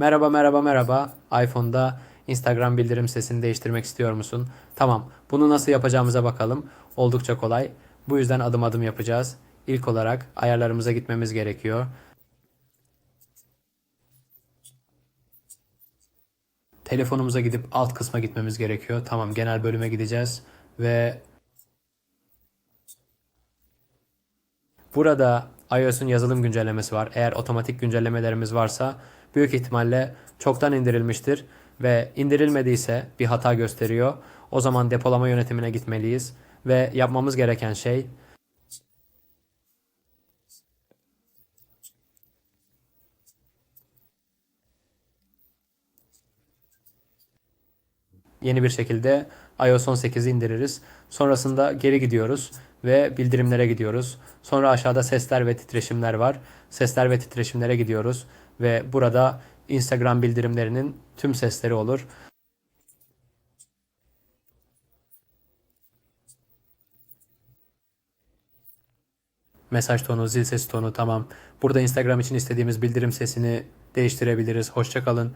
Merhaba merhaba merhaba. iPhone'da Instagram bildirim sesini değiştirmek istiyor musun? Tamam. Bunu nasıl yapacağımıza bakalım. Oldukça kolay. Bu yüzden adım adım yapacağız. İlk olarak ayarlarımıza gitmemiz gerekiyor. Telefonumuza gidip alt kısma gitmemiz gerekiyor. Tamam, genel bölüme gideceğiz ve Burada iOS'un yazılım güncellemesi var. Eğer otomatik güncellemelerimiz varsa büyük ihtimalle çoktan indirilmiştir ve indirilmediyse bir hata gösteriyor. O zaman depolama yönetimine gitmeliyiz ve yapmamız gereken şey yeni bir şekilde iOS 18'i indiririz. Sonrasında geri gidiyoruz ve bildirimlere gidiyoruz. Sonra aşağıda sesler ve titreşimler var. Sesler ve titreşimlere gidiyoruz ve burada Instagram bildirimlerinin tüm sesleri olur. Mesaj tonu, zil sesi tonu tamam. Burada Instagram için istediğimiz bildirim sesini değiştirebiliriz. Hoşça kalın.